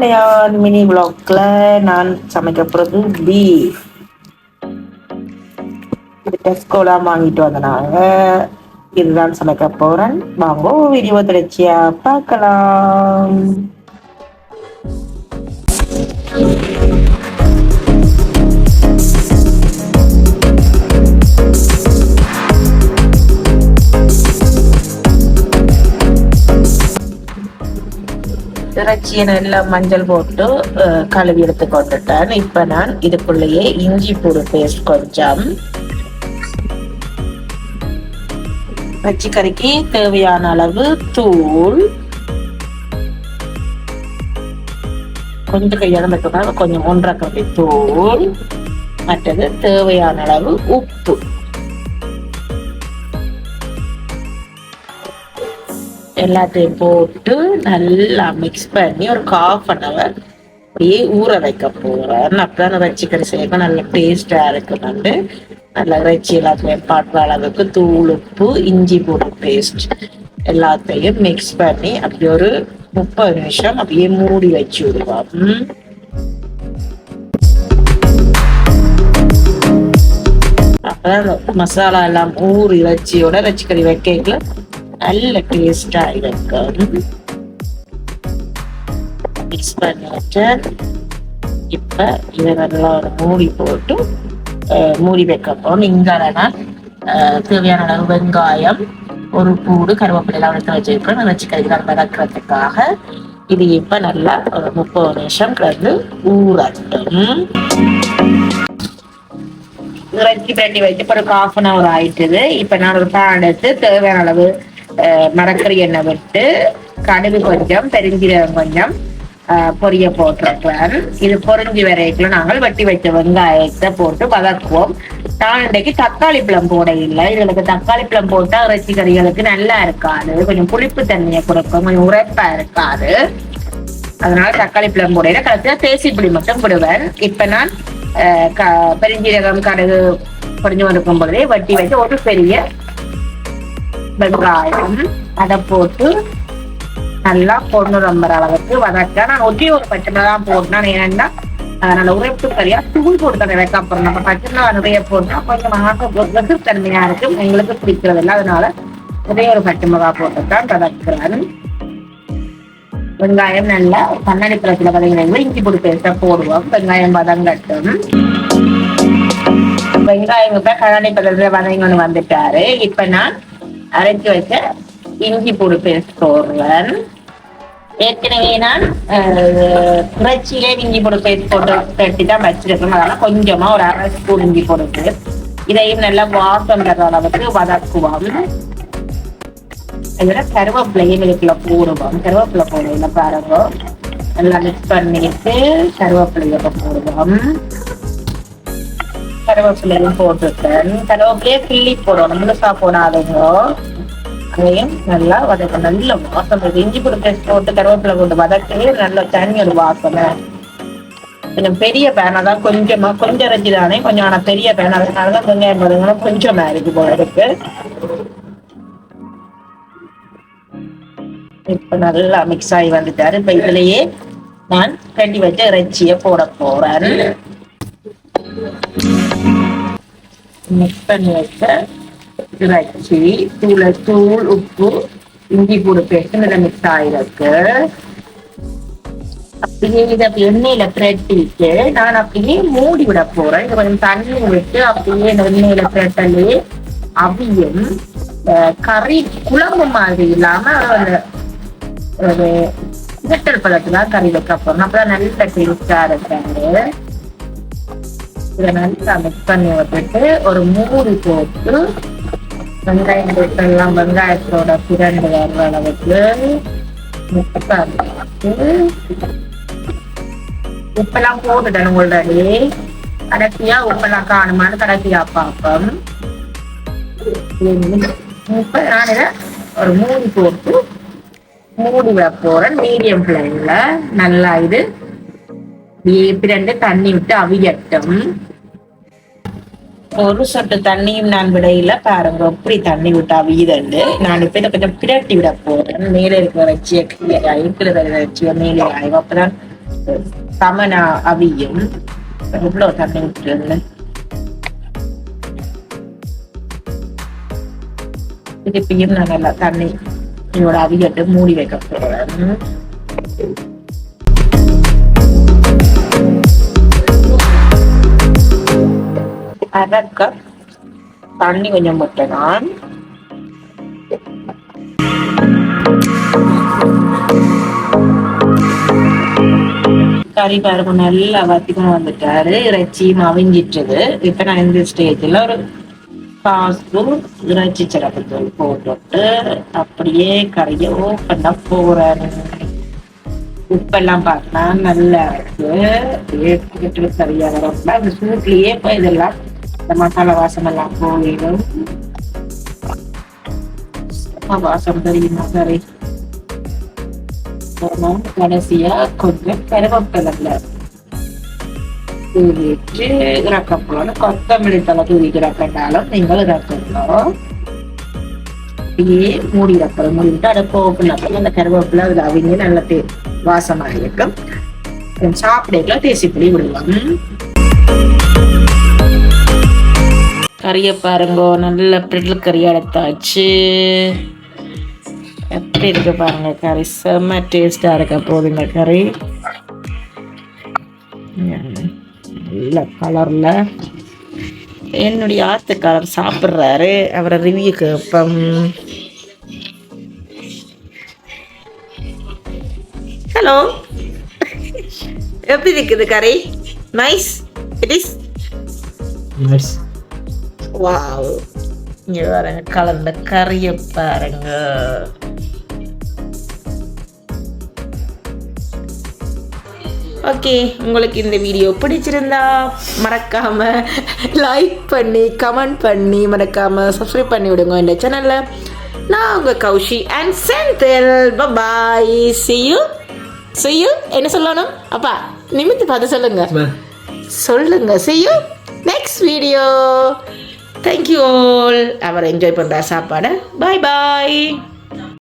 நான் மினி vlogல நான் சமைக்க போகிறது பீஃப் டெஸ்கோலாம் வாங்கிட்டு வந்தனாங்க இதுதான் சமைக்க போறேன் வாங்க வீடியோ தொடர்ச்சியா பார்க்கலாம் இறைச்சியை நல்லா மஞ்சள் போட்டு கழுவி எடுத்து கொண்டுட்டேன். இப்ப நான் இதுக்குள்ளேயே இஞ்சி பூடு பேஸ்ட் கொஞ்சம் இறைச்சி கறிக்கு தேவையான அளவு தூள் கொஞ்சம் கையால மட்டும் கொஞ்சம் ஒன்றரை கப்பி தூள் மற்றது தேவையான அளவு உப்பு. எல்லாத்தையும் போட்டு நல்லா மிக்ஸ் பண்ணி ஒரு காஃப் அன் ஹவர் அப்படியே ஊற வைக்க போறேன். அப்பதான் இறைச்சி கறி செய்ய நல்ல டேஸ்டா இருக்குன்னு நல்லா இறைச்சி எல்லாத்தையும் பாட்டுற அளவுக்கு தூள் உப்பு இஞ்சி பூண்டு பேஸ்ட் எல்லாத்தையும் மிக்ஸ் பண்ணி அப்படி ஒரு முப்பது நிமிஷம் அப்படியே மூடி வச்சு விடுவோம். அப்பதான் மசாலா எல்லாம் ஊறி இறைச்சியோட இறைச்சி கறி வைக்கல நல்ல டேஸ்டா இருக்கும் மிக்ஸ் பண்ணிட்டு இப்ப இதை நல்லா ஒரு மூடி போட்டு மூடி வைக்க போறோம். இங்க தேவையான அளவு வெங்காயம் ஒரு பூடு கருவேப்பிலாம் எடுத்து வச்சிருக்கோம் வச்சிருக்கேன் வச்சு கறிகள் வதக்கிறதுக்காக இது இப்ப நல்லா ஒரு முப்பது நிமிஷம் கிடந்து ஊறட்டும். இறைச்சி பேட்டி வச்சு இப்போ ஒரு காஃப் அன் ஹவர் ஆயிட்டுது. இப்போ நான் ஒரு பேன் எடுத்து தேவையான அளவு மரக்கறி எண்ணெய் விட்டு கடுகு கொஞ்சம் பெருஞ்சீரகம் கொஞ்சம் பொரிய போட்டிருக்கிறேன் இது பொறிஞ்சி வரைக்கும் நாங்கள் வெட்டி வச்ச வெங்காயத்தை போட்டு வதக்குவோம். நான் இன்றைக்கு தக்காளி பழம் போட இல்லை. எங்களுக்கு தக்காளி பழம் போட்டா இறைச்சி கறிகளுக்கு நல்லா இருக்காது. கொஞ்சம் புளிப்பு தன்மையை கொடுக்கும். கொஞ்சம் உரைப்பா இருக்காது. அதனால தக்காளி பழம் போடையில கடைசியா தேசி புளி மட்டும் போடுவேன். இப்ப நான் அஹ், க- பெருஞ்சீரகம் கடுகு பொறிஞ்சு வறுக்கும் பொழுதே வட்டி வச்சு ஒரு பெரிய வெங்காயம் அதை போட்டு நல்லா பொண்ணு ரொம்ப அளவுக்கு. வதக்க நான் ஒட்டி ஒரு பச்சை மிளகாய் போட்டேன் ஏன்னா அதனால நல்ல உரைப்பு சரியா தூள் போட்டு தர வைக்க அப்புறம் நம்ம பச்சை மிளகாய் நிறைய போட்டா கொஞ்சம் ஆக வெகு தன்மையா இருக்கும் எங்களுக்கு பிடிக்கிறது இல்லை. அதனால ஒரே ஒரு பச்சை மிளகாய் போட்டுத்தான் வதக்குறாரு வெங்காயம் நல்லா கண்ணாடி பழத்துல வதங்கினா இஞ்சி பொடி பேஸ்டா போடுவோம். வெங்காயம் வதங்கட்டும். வெங்காயம் இப்போ கண்ணாடி பழத்துல வதங்கன்னு வந்துட்டாரு. இப்ப நான் அரைச்சு வச்ச இஞ்சி பூடு பேஸ்ட் போடுவேன் ஏற்கனவே நான் அஹ், இறைச்சியிலே இஞ்சி பொடி பேஸ்ட் போட்டு கட்டி தான் வச்சிருக்கேன் அதனால கொஞ்சமா ஒரு அரை ஸ்பூன் இஞ்சி போட்டு இதையும் நல்லா வாசம் தர அளவுக்கு வதக்குவோம். இதில் கருவேப்பிலையும் இதுக்குள்ள போடுவோம். கருவேப்பிலை போடுவோம் பாருங்க. நல்லா மிக்ஸ் பண்ணிட்டு கருவேப்பிலையை போடுவோம். கருவேப்பிலையும் போட்டுட்டேன் கருவேப்பிலையே கிள்ளி போடணும் முழுசா போடாதீங்க அதையும் நல்லா வதக்க நல்ல வாசம் இஞ்சி பூண்டு பேஸ்ட் போட்டு கருவேப்பிலை போட்டு வதக்கவே நல்ல தனி ஒரு வாசனை. கொஞ்சம் பெரிய பேனா தான் கொஞ்சமா கொஞ்சம் இறஞ்சி தானே கொஞ்சம் ஆனா பெரிய பேனா அதனால தான் வெங்காயம் வதங்கணும் கொஞ்சமா இருக்கு போல இருக்கு. இப்ப நல்லா மிக்ஸ் ஆகி வந்துட்டாரு. இப்ப இதுலயே நான் கட்டி வச்ச இறைச்சிய போட போறேன். மிக்ஸ் பண்ணி வச்ச இறைச்சி தூள தூள் உப்பு இஞ்சி பூடு பேஸ்ட் நல்லா மிக்ஸ் ஆயிருக்கு அப்படியே இதை எண்ணெயில பிரட்டிட்டு நான் அப்படியே மூடி விட போறேன். இது கொஞ்சம் தண்ணி விட்டு அப்படியே இந்த எண்ணெயில பிரட்டலே அவியும் அஹ், கறி குழம்பு மாதிரி இல்லாம ஒரு இரட்டல் பழத்துல கறி வைக்க போறோம் அப்பதான் நல்ல டேஸ்டா இருக்கேன் இதை நல்லா மிக்ஸ் பண்ணி விட்டுட்டு ஒரு மூடி போட்டு வெங்காயம் போட்டு எல்லாம் வெங்காயத்தோட பிரண்டு வர்ற அளவுக்கு மிக்ஸ் பண்ணிட்டு உப்பெல்லாம் போட்டுட்டேன் உங்களுடைய கடைசியா உப்பெல்லாம் காணுமான்னு கடைசியா பார்ப்போம். இப்ப நான் இதை ஒரு மூடி போட்டு மூடி வைக்க போறேன் மீடியம் ஃப்ளேம்ல. நல்லா இது பிரண்டு தண்ணி விட்டு அவியட்டும். ஒரு சொட்டு தண்ணியும் நான் விடையில பாருங்க. எப்படி தண்ணி விட்டா வீதண்டு? நான் இப்ப இதை கொஞ்சம் பிரட்டி விட போறேன். மேலே இருக்கிற வச்சிய கீழே இருக்கிற வச்சிய மேலே ஆயும் அப்பதான் சமனா அவியும். எவ்வளவு தண்ணி விட்டுருங்க திருப்பியும் நான் நல்லா தண்ணி இதோட அவியட்டு மூடி வைக்க போறேன். அரை கப் தண்ணி கொஞ்சம் விட்டேன் கறி பருப்பு நல்லா வத்திக்கணும் வந்துட்டாரு. இறைச்சியும் அவிஞ்சிட்டுது இப்ப நான் இந்த ஸ்டேஜ்ல ஒரு பாஸ்பூன் இறைச்சி சிறப்பு தூள் போட்டுட்டு அப்படியே கறியை ஓப்பன் போறேன். உப்பெல்லாம் பார்த்தா நல்லா இருக்கு. ஏற்றுக்கிட்டு சரியாக வரும் அந்த சூட்லயே இப்போ இதெல்லாம் இந்த மசாலா வாசம் எல்லாம் போயிடும் செம்ம வாசம் தெரியுமா சரி கடைசியா கொஞ்சம் கருவேப்பிலை தூவிட்டு இறக்கப்போன கொத்தமல்லி தலை தூவி இறக்கிட்டாலும் நீங்கள் இறக்கணும் அப்படியே மூடி இறக்கணும் மூடிட்டு அடுப்பு ஓப்பன் அந்த கருவேப்பிலை அதில் அவங்க நல்ல தே வாசமாக இருக்கும் சாப்பிடல தேசிப்புளி விடுவாங்க கறியை பாருங்க. நல்ல பிரிட்டில் கறி எடுத்தாச்சு எப்படி இருக்கு பாருங்க கறி. செம்ம டேஸ்டாக இருக்க போகுது இந்த கறி. நல்ல கலரில் என்னுடைய ஆத்துக்காரர் சாப்பிட்றாரு. அவரை ரிவ்யூ கேட்போம் ஹலோ எப்படி இருக்குது கறி? Nice it is nice wow இங்க பாருங்க கலந்த கறியை பாருங்க. ஓகே உங்களுக்கு இந்த வீடியோ பிடிச்சிருந்தா மறக்காம லைக் பண்ணி கமெண்ட் பண்ணி மறக்காம சப்ஸ்கிரைப் பண்ணி விடுங்க இந்த சேனல்ல நான் உங்க Kaushi and Senthil bye see you. See you. என்ன சொல்லணும்? அப்பா நிமித்து பார்த்து சொல்லுங்க. சொல்லுங்க. See you. Next video thank you all our enjoy பண்ணுற சாப்பாடை. பாய் பாய்